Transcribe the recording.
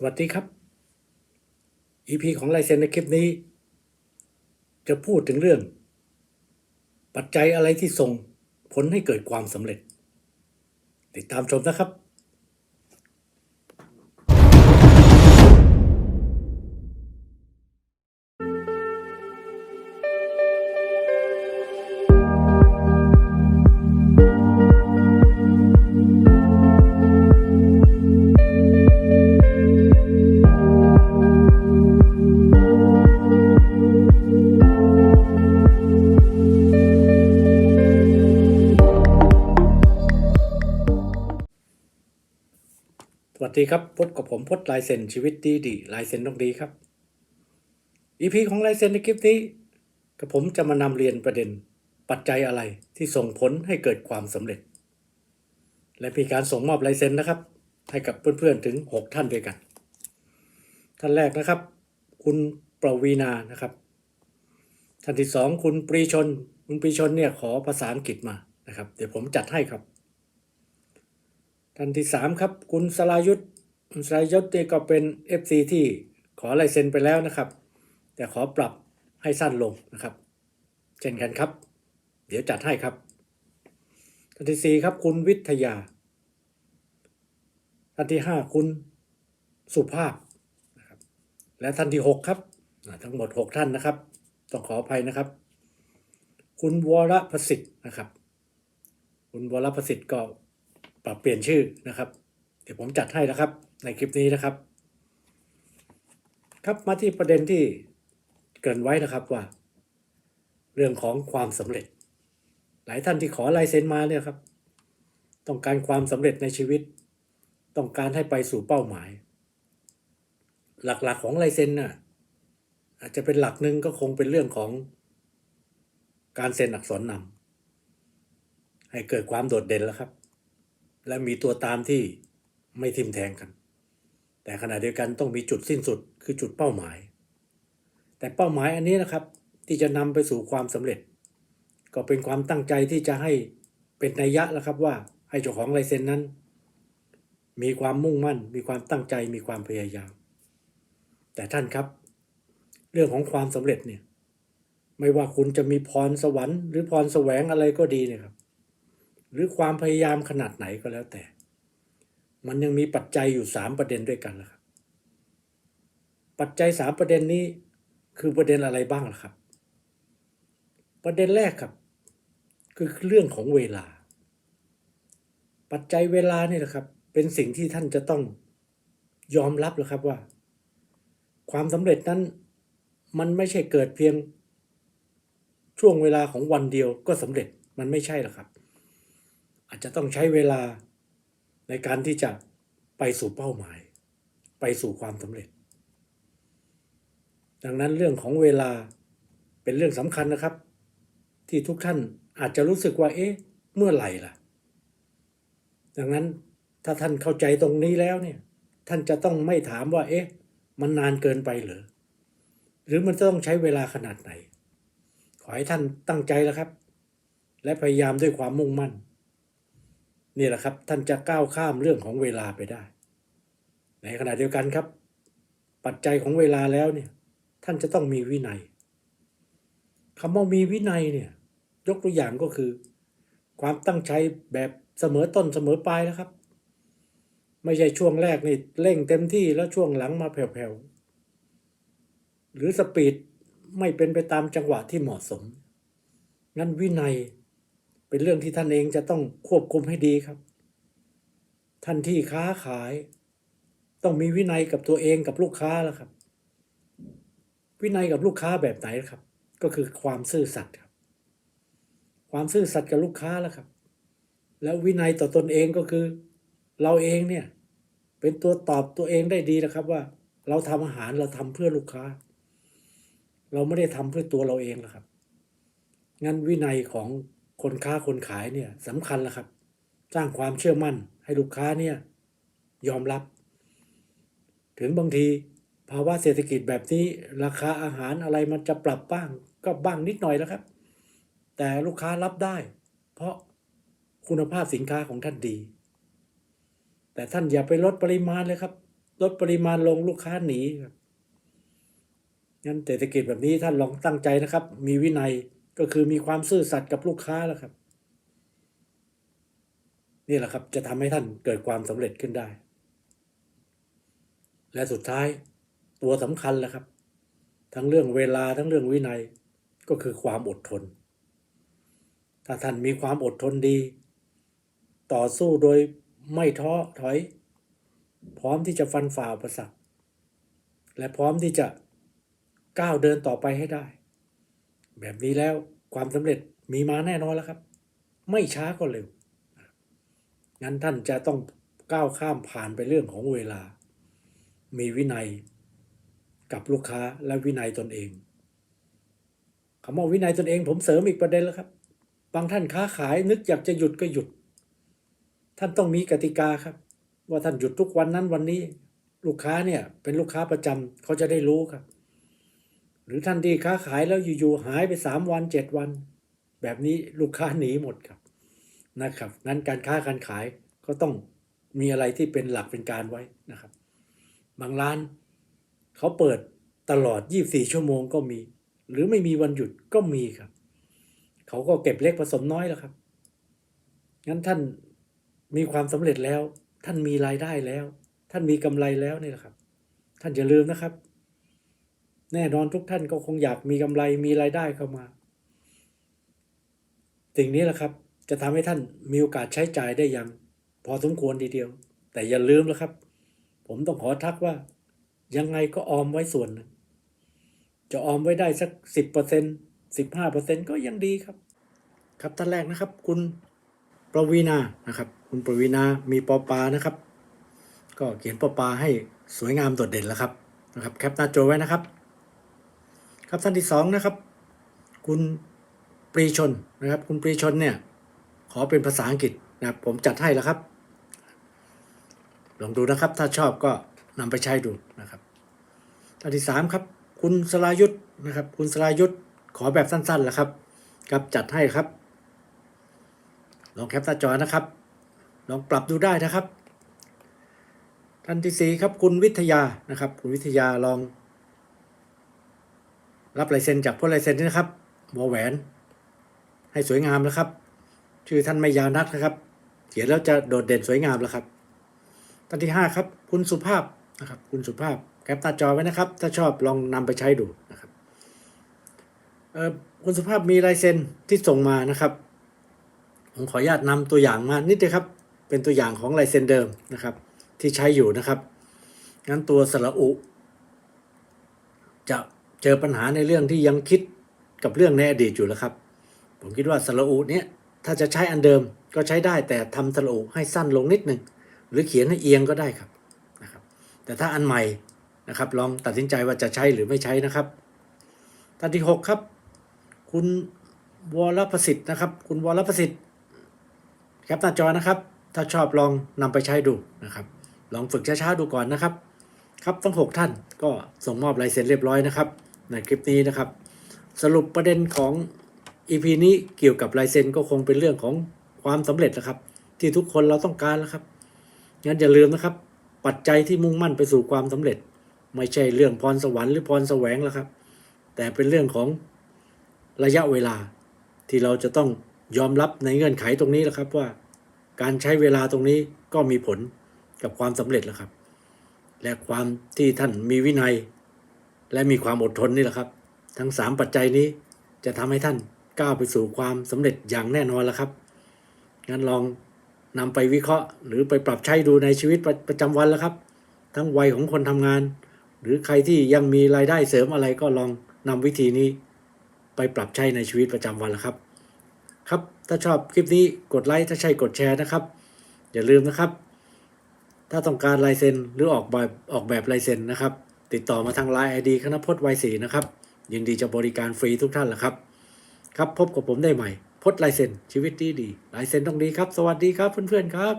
สวัสดีครับ EP ของลายเซ็นในคลิปนี้ จะพูดถึงเรื่อง ปัจจัยอะไรที่ส่งผลให้เกิดความสำเร็จ ติดตามชมนะครับ ดีครับพบกับผมพจน์ลายเซ็นชีวิตดีดีลายเซ็นต้องดีครับ EP ของลายเซ็นในคลิปนี้กับผมจะมานำเรียนประเด็นปัจจัยอะไรที่ส่งผลให้เกิดความสำเร็จ และมีการส่งมอบลายเซ็นนะครับ ให้กับเพื่อนๆถึง 6 ท่านด้วยกัน ท่านแรกนะครับ คุณประวีนานะครับ ท่านที่สองคุณปรีชน คุณปรีชนเนี่ยขอภาษาอังกฤษมานะครับ เดี๋ยวผมจัดให้ครับ ท่านที่สามครับ คุณสรายุทธคุณสรายุทธเนี่ก็เป็น FC ที่ขอลายเซ็นไปแล้วนะครับ แต่ขอปรับให้สั้นลงนะครับ เช่นกันครับ เดี๋ยวจัดให้ครับท่านที่สี่ครับ คุณวิทยาท่านที่ห้าคุณสุภาพนะครับและท่านที่หกครับทั้งหมดหกท่านนะครับ ต้องขออภัยนะครับ คุณวรประสิทธิ์นะครับ คุณวรประสิทธิ์ก็ ปรับเปลี่ยนชื่อนะครับ เดี๋ยวผมจัดให้นะครับ ในคลิปนี้นะครับ ครับมาที่ประเด็นที่เกินไว้นะครับว่า เรื่องของความสำเร็จ หลายท่านที่ขอลายเซ็นมาเนี่ยครับ ต้องการความสำเร็จในชีวิต ต้องการให้ไปสู่เป้าหมาย หลักๆของลายเซ็นน่ะอาจจะเป็นหลักหนึ่งก็คงเป็นเรื่องของการเซ็นอักษรนำให้เกิดความโดดเด่นแล้วครับ และมีตัวตามที่ไม่ทิมแทงกัน แต่ขณะเดียวกันต้องมีจุดสิ้นสุดคือจุดเป้าหมาย แต่เป้าหมายอันนี้นะครับที่จะนำไปสู่ความสำเร็จ ก็เป็นความตั้งใจที่จะให้เป็นนัยยะแล้วครับว่าให้เจ้าของลายเซ็นนั้น มีความมุ่งมั่น มีความตั้งใจมีความพยายาม แต่ท่านครับ เรื่องของความสำเร็จเนี่ยไม่ว่าคุณจะมีพรสวรรค์หรือพรแสวงอะไรก็ดีเนี่ยครับ หรือความพยายามขนาดไหนก็แล้วแต่ มันยังมีปัจจัยอยู่สามประเด็นด้วยกันละครับ ปัจจัยสามประเด็นนี้คือประเด็นอะไรบ้างล่ะครับ ประเด็นแรกครับ คือเรื่องของเวลา ปัจจัยเวลาเนี่ยนะครับ เป็นสิ่งที่ท่านจะต้องยอมรับแล้วครับว่า ความสำเร็จนั้นมันไม่ใช่เกิดเพียงช่วงเวลาของวันเดียวก็สำเร็จมันไม่ใช่หรอกครับ อาจจะต้องใช้เวลาในการที่จะไปสู่เป้าหมาย ไปสู่ความสำเร็จ ดังนั้นเรื่องของเวลาเป็นเรื่องสำคัญนะครับ ที่ทุกท่านอาจจะรู้สึกว่า เอ๊ะ เมื่อไหร่ล่ะ ดังนั้นถ้าท่านเข้าใจตรงนี้แล้วเนี่ย ท่านจะต้องไม่ถามว่า เอ๊ะ มันนานเกินไปหรือหรือมันจะต้องใช้เวลาขนาดไหน ขอให้ท่านตั้งใจแล้วครับ และพยายามด้วยความมุ่งมั่น นี่แหละครับ ท่านจะก้าวข้ามเรื่องของเวลาไปได้ ในขณะเดียวกันครับ ปัจจัยของเวลาแล้วเนี่ย ท่านจะต้องมีวินัยคำว่ามีวินัยเนี่ยยกตัวอย่างก็คือ ความตั้งใจแบบเสมอต้นเสมอปลายแล้วครับ ไม่ใช่ช่วงแรกนี่เร่งเต็มที่แล้วช่วงหลังมาแผ่วๆหรือสปีดไม่เป็นไปตามจังหวะที่เหมาะสม งั้นวินัย เป็นเรื่องที่ท่านเองจะต้องควบคุมให้ดีครับ ท่านที่ค้าขาย ต้องมีวินัยกับตัวเองกับลูกค้าแล้วครับ วินัยกับลูกค้าแบบไหนครับ ก็คือความซื่อสัตย์ครับ ความซื่อสัตย์กับลูกค้าแล้วครับ แล้ววินัยต่อตนเองก็คือ เราเองเนี่ยเป็นตัวตอบตัวเองได้ดีนะครับว่า เราทำอาหารเราทำเพื่อลูกค้า เราไม่ได้ทำเพื่อตัวเราเองหรอกครับงั้นวินัยของ คนค้าคนขายเนี่ยสำคัญแล้วครับ สร้างความเชื่อมั่นให้ลูกค้าเนี่ยยอมรับ ถึงบางทีภาวะเศรษฐกิจแบบนี้ราคาอาหารอะไรมันจะปรับบ้างก็บ้างนิดหน่อยแล้วครับ แต่ลูกค้ารับได้ เพราะคุณภาพสินค้าของท่านดี แต่ท่านอย่าไปลดปริมาณเลยครับ ลดปริมาณลงลูกค้าหนีครับงั้นเศรษฐกิจแบบนี้ท่านลองตั้งใจนะครับ มีวินัย ก็คือมีความซื่อสัตย์กับลูกค้าแล้วครับ นี่แหละครับ จะทำให้ท่านเกิดความสำเร็จขึ้นได้ และสุดท้ายตัวสำคัญแหละครับ ทั้งเรื่องเวลาทั้งเรื่องวินัยก็คือความอดทน ถ้าท่านมีความอดทนดี ต่อสู้โดยไม่ท้อถอย พร้อมที่จะฟันฝ่าอุปสรรคและพร้อมที่จะก้าวเดินต่อไปให้ได้ แบบนี้แล้วความสำเร็จมีมาแน่นอนแล้วครับ ไม่ช้าก็เร็วงั้นท่านจะต้องก้าวข้ามผ่านไปเรื่องของเวลา มีวินัยกับลูกค้าและวินัยตนเองคำว่าวินัยตนเอง ผมเสริมอีกประเด็นแล้วครับ บางท่านค้าขายนึกอยากจะหยุดก็หยุด ท่านต้องมีกติกาครับ ว่าท่านหยุดทุกวันนั้นวันนี้ ลูกค้าเนี่ยเป็นลูกค้าประจำเขาจะได้รู้ครับ หรือท่านที่ค้าขายแล้วอยู่ๆหายไปสามวันเจ็ดวัน แบบนี้ลูกค้าหนีหมดครับนะครับงั้นการค้าการขายก็ต้องมีอะไรที่เป็นหลักเป็นการไว้นะครับ บางร้านเขาเปิดตลอด 24 ชั่วโมงก็มี หรือไม่มีวันหยุดก็มีครับเขาก็เก็บเล็กผสมน้อยแล้วครับงั้นท่านมีความสำเร็จแล้ว ท่านมีรายได้แล้ว ท่านมีกำไรแล้วนี่แหละครับ ท่านอย่าลืมนะครับ แน่นอนทุกท่านก็คงอยากมีกำไรมีรายได้เข้ามา สิ่งนี้แหละครับ จะทำให้ท่านมีโอกาสใช้จ่ายได้อย่าง พอสมควรทีเดียว แต่อย่าลืมนะครับ ผมต้องขอทักว่า ยังไงก็ออมไว้ส่วนหนึ่งจะออมไว้ได้สักสิบเปอร์เซ็นสิบห้าเปอร์เซ็นก็ยังดีครับ ครับท่านแรกนะครับ คุณประวีนานะครับ คุณประวีนามีปอปานะครับ ก็เขียนปอปาให้สวยงามโดดเด่นแล้วครับนะครับแคปหน้าจไว้นะครับ ครับท่านที่สองนะครับ คุณปรีชนนะครับ คุณปรีชนเนี่ย ขอเป็นภาษาอังกฤษนะครับผมจัดให้แล้วครับลองดูนะครับ ถ้าชอบก็นำไปใช้ดูนะครับท่านที่สามครับ คุณสรายุทธนะครับ คุณสรายุทธขอแบบสั้นๆแล้วครับครับจัดให้ครับ ลองแคปหน้าจอนะครับ ลองปรับดูได้นะครับท่านที่สี่ครับ คุณวิทยานะครับ คุณวิทยาลอง รับลายเซ็นจากผู้ลายเซ็นนี่นะครับวอแหวน ให้สวยงามนะครับ ชื่อท่านไม่ยาวนักนะครับ เขียนแล้วจะโดดเด่นสวยงามแล้วครับท่านที่ห้าครับ คุณสุภาพนะครับคุณสุภาพแคปหน้าจอไว้นะครับ ถ้าชอบลองนำไปใช้ดูนะครับเอ่อคุณสุภาพมีลายเซ็นที่ส่งมานะครับ ผมขออนุญาตนำตัวอย่างมานิดเดียวครับ เป็นตัวอย่างของลายเซ็นเดิมนะครับ ที่ใช้อยู่นะครับงั้นตัวสระอุ จะ เจอปัญหาในเรื่องที่ยังคิดกับเรื่องในอดีตอยู่แล้วครับ ผมคิดว่าสระอุเนี่ยถ้าจะใช้อันเดิมก็ใช้ได้แต่ทำสระอุให้สั้นลงนิดนึงหรือเขียนให้เอียงก็ได้ครับนะครับ แต่ถ้าอันใหม่นะครับลองตัดสินใจว่าจะใช้หรือไม่ใช้นะครับท่านที่หกครับ คุณวรประสิทธิ์นะครับ คุณวรประสิทธิ์แคปหน้าจอนะครับ ถ้าชอบลองนำไปใช้ดูนะครับ ลองฝึกช้าๆดูก่อนนะครับ ครับทั้ง 6 ท่านก็ส่งมอบลายเซ็นเรียบร้อยนะครับ ในคลิปนี้นะครับ สรุปประเด็นของ EP นี้เกี่ยวกับลายเซ็นก็คงเป็นเรื่องของความสำเร็จนะครับ ที่ทุกคนเราต้องการแล้วครับงั้นอย่าลืมนะครับ ปัจจัยที่มุ่งมั่นไปสู่ความสำเร็จ ไม่ใช่เรื่องพรสวรรค์หรือพรแสวงแล้วครับ แต่เป็นเรื่องของระยะเวลาที่เราจะต้องยอมรับในเงื่อนไขตรงนี้แหละครับว่า การใช้เวลาตรงนี้ก็มีผลกับความสำเร็จแล้วครับ และความที่ท่านมีวินัย และมีความอดทนนี่แหละครับ ทั้ง 3 ปัจจัยนี้จะทำให้ท่านก้าวไปสู่ความสำเร็จอย่างแน่นอนแล้วครับงั้นลองนำไปวิเคราะห์ หรือไปปรับใช้ดูในชีวิตประประจำวันแล้วครับ ทั้งวัยของคนทำงาน หรือใครที่ยังมีรายได้เสริมอะไรก็ลองนำวิธีนี้ ไปปรับใช้ในชีวิตประจำวันแล้วครับ ครับถ้าชอบคลิปนี้กดไลค์ถ้าใช่กดแชร์นะครับ อย่าลืมนะครับ ถ้าต้องการลายเซ็นหรือออกแบบออกแบบลายเซ็นนะครับ ติดต่อมาทางไลน์ไอดีคณพจน์วัยศรีนะครับ ยินดีจะบริการฟรีทุกท่านแหละครับ ครับพบกับผมได้ใหม่พจน์ลายเซ็นชีวิตดีดีลายเซ็นต้องดีครับ สวัสดีครับเพื่อนๆครับ